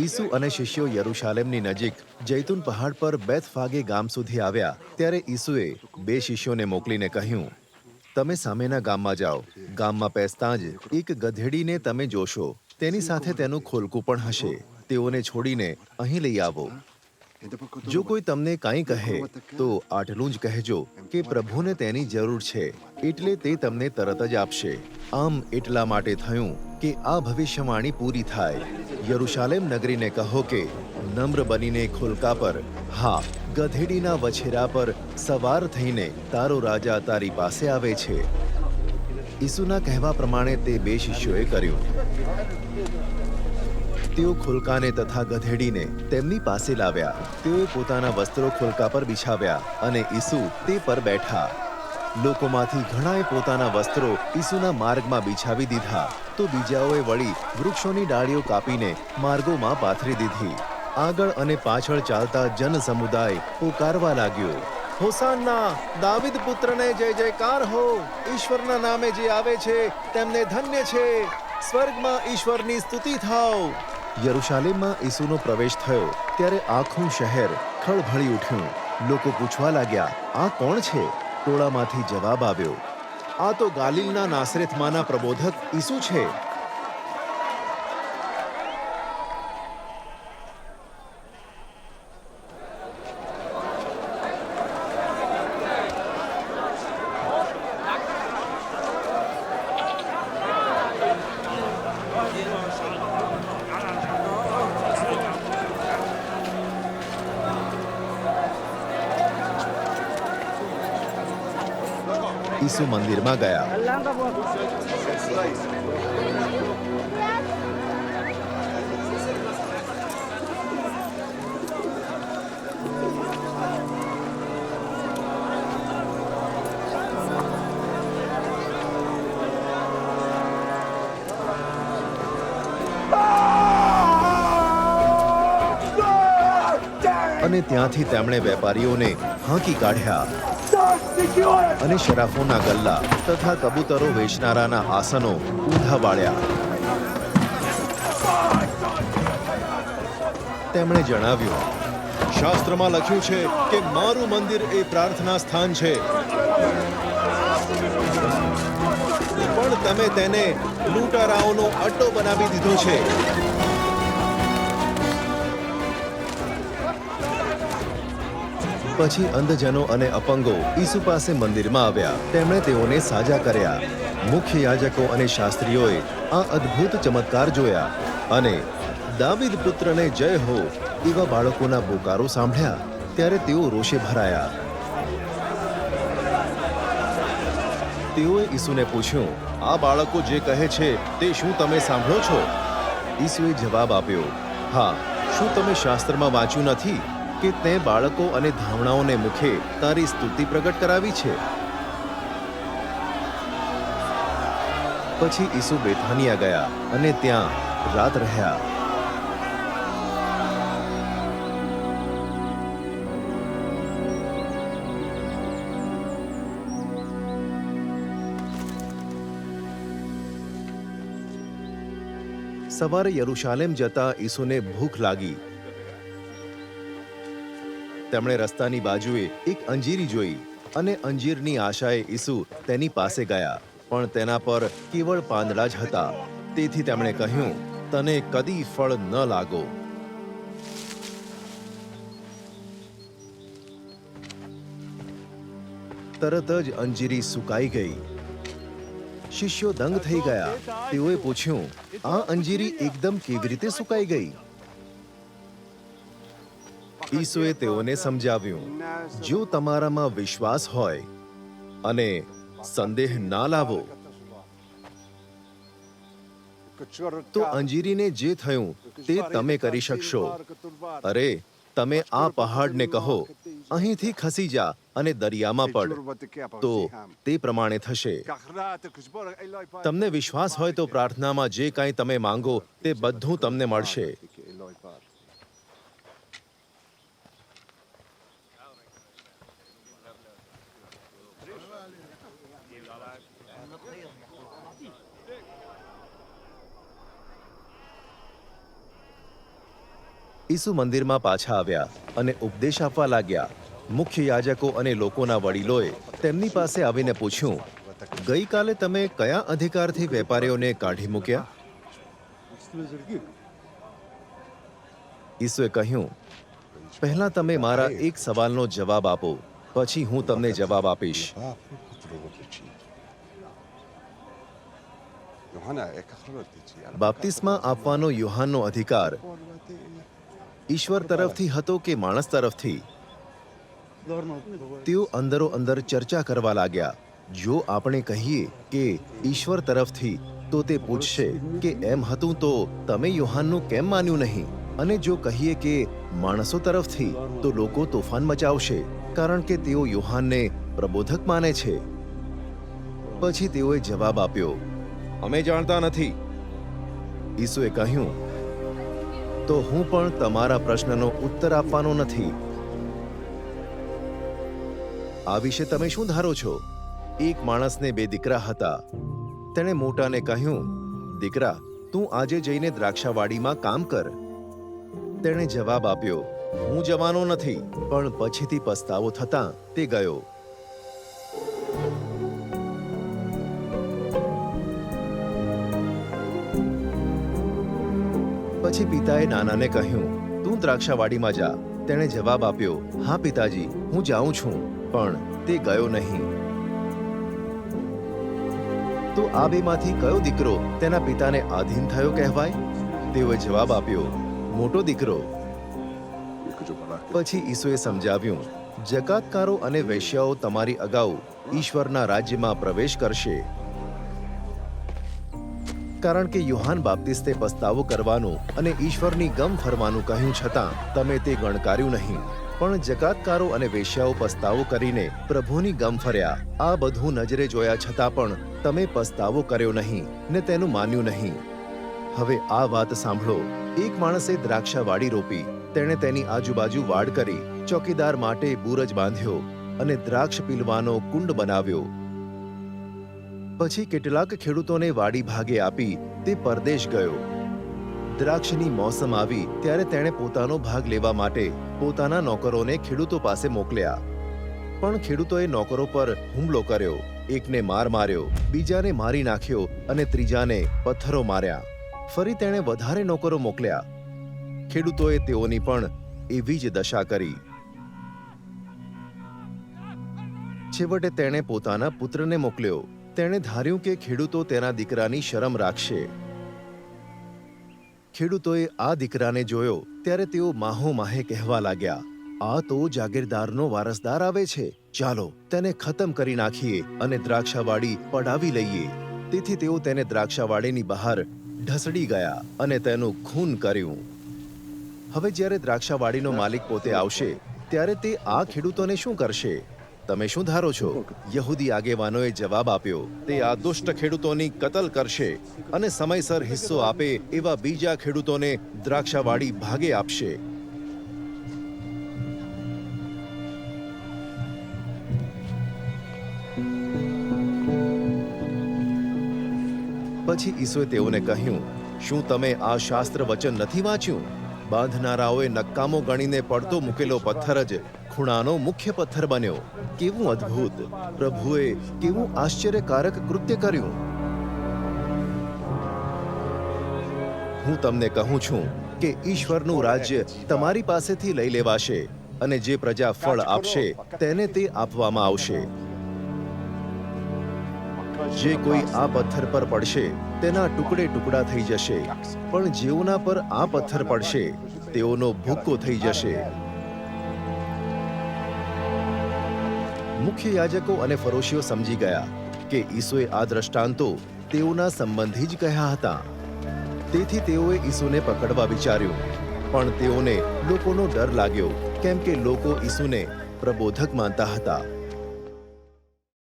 ઈસુ અને શિષ્યો યરુશાલેમની નજીક જૈતુન પહાડ પર બેથફાગે ગામ સુધી આવ્યા ત્યારે ઈસુએ બે શિષ્યોને મોકલીને કહ્યું, તમે સામેના ગામમાં જાઓ. ગામમાં પેસતા જ એક ગધેડીને તમે જોશો. તેની સાથે તેનું ખોલકું પણ હશે. તેઓને છોડીને અહીં લઈ આવો. જો કોઈ તમને કાંઈ કહે, તો આટલું જ કહેજો કે પ્રભુને તેની જરૂર છે. એટલે તે તમને તરત જ આપશે. આમ એટલા માટે થયું કે આ ભવિષ્યવાણી પૂરી થાય. યરુશાલેમ નગરીને કહો કે, નમ્ર બનીને ખોલકા પર, હા, ગધેડીના વછેરા પર સવાર થઈને તારો રાજા તારી પાસે આવે છે. ઈસુના કહેવા પ્રમાણે તે બે શિષ્યોએ કર્યું. તેઓ ખોલકાને તથા ગધેડીને તેમની પાસે લાવ્યા. તેઓએ પોતાના વસ્ત્રો ખોલકા પર બિછાવ્યા અને ઈસુ તે પર બેઠા. લોકોમાંથી ઘણાએ પોતાના વસ્ત્રો ઈસુના માર્ગમાં બિછાવી દીધા. તો બીજાઓએ વળી વૃક્ષોની ડાળીઓ કાપીને માર્ગોમાં પાથરી દીધી. આગળ અને પાછળ ચાલતા જન સમુદાય પોકારવા લાગ્યો. હોસાન્ના દાવિદ પુત્રને જય જયકાર હો. ઈશ્વરના નામે જે આવે છે, તેમને ધન્ય છે. સ્વર્ગમાં ઈશ્વરની સ્તુતિ થાવ યરુશાલેમમાં ઈસુનો પ્રવેશ થયો, ત્યારે આખું શહેર ખળભળી ઉઠ્યું. લોકો પૂછવા લાગ્યા, આ કોણ છે? ટોળામાંથી જવાબ આવ્યો. આ તો ગાલિલના નાસરેથમાંના પ્રબોધક ઈસુ છે. ઈસુ મંદિરમાં ગયા. અને ત્યાંથી તેમણે વેપારીઓને હાંકી કાઢ્યા. અને શરાફોના ગલ્લા તથા કબૂતરો વેચનારાના આસનો ઊંધા વાળ્યા તેમણે જણાવ્યું, શાસ્ત્રમાં લખ્યું છે કે મારું મંદિર એ પ્રાર્થના સ્થાન છે. પણ તમે તેને લૂંટારાઓનો અડ્ડો બનાવી દીધો છે. પછી અંધજનો અને અપંગો ઈસુ પાસે મંદિરમાં આવ્યા. તેમણે તેઓને સાજા કર્યા. મુખ્ય યાજકો અને શાસ્ત્રીઓએ આ અદ્ભુત ચમત્કાર જોયા અને દાવિદ પુત્રને જય હો એવા બાળકોના બોકારો સાંભળ્યા. ત્યારે તેઓ રોષે ભરાયા. તેઓએ ઈસુને પૂછ્યું, આ બાળકો જે કહે છે તે શું તમે સાંભળો છો? ઈસુએ જવાબ આપ્યો, હા, શું તમે શાસ્ત્રમાં વાંચ્યું નથી? કે તે બાળકો અને ધાવણાઓને મુખે તારી સ્તુતિ પ્રગટ કરાવી છે. પછી ઈસુ બેથાનિયા ગયા અને ત્યાં રાત રહ્યા. સવારે યરુશાલેમ જતા ઈસુને ભૂખ લાગી. તેમણે રસ્તાની બાજુએ એક અંજીરી જોઈ અને અંજીરની આશાએ ઈસુ તેની પાસે ગયા. પણ તેના પર કેવળ પાંદડા જ હતા. તેથી તેમણે કહ્યું, તને કદી ફળ ન લાગો. તરત જ અંજીરી સુકાઈ ગઈ. શિષ્યો દંગ થઈ ગયા. તેઓએ પૂછ્યું, આ અંજીરી એકદમ કેવી રીતે સુકાઈ ગઈ? ઈસુએ તેઓને સમજાવ્યું, જો તમારામાં વિશ્વાસ હોય અને સંદેહ ના લાવો, તો અંજીરીને જે થયું તે તમે કરી શકશો. અરે, તમે આ પહાડને કહો, અહીંથી ખસી જા અને દરિયામાં પડ. તો તે પ્રમાણે થશે. તમને વિશ્વાસ હોય તો પ્રાર્થનામાં જે કાંઈ તમે માંગો તે બધું તમને મળશે. ઈસુ મંદિરમાં પાછા આવ્યા અને ઉપદેશ આપવા લાગ્યા. મુખ્ય યાજકો અને લોકોના વડીલોએ તેમની પાસે આવીને પૂછ્યું, ગઈકાલે તમે કયા અધિકારથી વેપારીઓને કાઢી મૂક્યા? ઈસુએ કહ્યું, પહેલા તમે મારા એક સવાલનો જવાબ આપો, પછી હું તમને જવાબ આપીશ. બાપ્તિસ્મા આપવાનો યુહાનનો અધિકાર ઈશ્વર તરફથી હતો કે માણસ તરફથી? તેઓ અંદરો અંદર ચર્ચા કરવા લાગ્યા. જો આપણે કહીએ કે ઈશ્વર તરફથી, તો તે પૂછશે કે એમ હતું તો તમે યુહાનનું કેમ માન્યું નહીં? અને જો કહીએ કે માણસો તરફથી, તો લોકો તોફાન મચાવશે, કારણ કે તેઓ યુહાનને પ્રબોધક માને છે. પછી તેઓએ જવાબ આપ્યો, અમે જાણતા નથી. ઈસુએ કહ્યું તો હું પણ તમારા પ્રશ્નનો ઉત્તર આપવાનો નથી. આ વિશે તમે શું ધારો છો? એક માણસને બે દીકરા હતા. તેણે મોટાને કહ્યું, દીકરા, તું આજે જઈને દ્રાક્ષાવાડીમાં કામ કર. તેણે જવાબ આપ્યો, હું જવાનો નથી, પણ પછીથી પસ્તાવો થતાં તે ગયો. પછી પિતાએ નાનાને કહ્યું, તું દ્રાક્ષાવાડીમાં જા. તેણે જવાબ આપ્યો, હા, પિતાજી, હું જાઉં છું, પણ તે ગયો નહીં. તો આ બેમાંથી કયો દીકરો તેના પિતાને આધીન થયો કહેવાય? તેઓએ જવાબ આપ્યો, મોટો દીકરો. પછી ઈસુએ સમજાવ્યું, જકાતકારો અને વૈશ્યાઓ તમારી અગાઉ ઈશ્વરના રાજ્યમાં પ્રવેશ કરશે. કારણ કે યુહાન બાપ્તિસ્તે પસ્તાવો કરવાનું અને ઈશ્વરની ગમ ફરવાનું કહ્યું છતાં, તમે તે ગણકાર્યું નહીં. પણ જકાતકારો અને વેશ્યાઓ પસ્તાવો કરીને પ્રભુની ગમ ફર્યા. આ બધું નજરે જોયા છતાં પણ તમે પસ્તાવો કર્યો નહીં, ને તેનું માન્યું નહીં. હવે આ વાત સાંભળો. એક માણસે દ્રાક્ષાવાડી રોપી, તેણે તેની આજુબાજુ વાડ કરી, ચોકીદાર માટે બૂરજ બાંધ્યો અને દ્રાક્ષ પીલવાનો કુંડ બનાવ્યો. પછી કેટલાક ખેડૂતોને વાડી ભાગે આપી તે પરદેશ ગયો. દ્રાક્ષની મોસમ આવી ત્યારે તેણે પોતાનો ભાગ લેવા માટે પોતાના નોકરોને ખેડૂતો પાસે મોકલ્યા. પણ ખેડૂતોએ નોકરો પર હુમલો કર્યો. એકને માર માર્યો, બીજાને મારી નાખ્યો અને ત્રીજાને પથ્થરો માર્યા. ફરી તેણે વધારે નોકરો મોકલ્યા. ખેડૂતોએ તેઓની પણ એવી જ દશા કરી. છેવટે તેણે પોતાના પુત્રને મોકલ્યો. તેણે ધાર્યું કે ખેડૂતો તેના દીકરાની શરમ રાખશે. ખેડૂતોએ આ દીકરાને જોયો, ત્યારે તેઓ માહો માહે કહેવા લાગ્યા, આ તો જાગીરદારનો વારસદાર આવે છે. ચાલો, તેને ખતમ કરી નાખીએ અને દ્રાક્ષાવાડી પડાવી લઈએ. તેથી તેઓ તેને દ્રાક્ષાવાડીની બહાર ઢસડી ગયા અને તેનું ખૂન કર્યું. હવે જ્યારે દ્રાક્ષાવાડીનો માલિક પોતે આવશે, ત્યારે તે આ ખેડૂતોને શું કરશે? તમે શું ધારો છો? યહૂદી આગેવાનોએ જવાબ આપ્યો, તે આ દુષ્ટ ખેડૂતોની કતલ કરશે અને સમયસર હિસ્સો આપે એવા બીજા ખેડૂતોને દ્રાક્ષાવાડી ભાગે આપશે. પછી ઈસુએ તેઓને કહ્યું, શું તમે આ શાસ્ત્ર વચન નથી વાંચ્યું? બાંધનારાઓએ નકામો ગણીને પડતો મૂકેલો પથ્થર જ ખૂણાનો મુખ્ય પથ્થર બન્યો. કેવું અદ્ભુત. પ્રભુએ કેવું આશ્ચર્યકારક કૃત્ય કર્યું. હું તમને કહું છું કે ઈશ્વરનું રાજ્ય તમારી પાસેથી લઈ લેવાશે અને જે પ્રજા ફળ આપશે તેને તે આપવામાં આવશે. જે કોઈ આ પથ્થર પર પડશે તેના ટુકડે ટુકડા થઈ જશે. પણ જેઓના પર આ પથ્થર પડશે તેઓનો ભૂક્કો થઈ જશે. મુખ્ય યાજકો અને ફરોશીઓ સમજી ગયા કે ઈસુએ આ દ્રષ્ટાંતો તેઓના સંબંધી જ કહ્યા હતા. તેથી તેઓએ ઈસુને પકડવા વિચાર્યું, પણ તેઓને લોકોનો ડર લાગ્યો, કેમ કે લોકો ઈસુને પ્રબોધક માનતા હતા.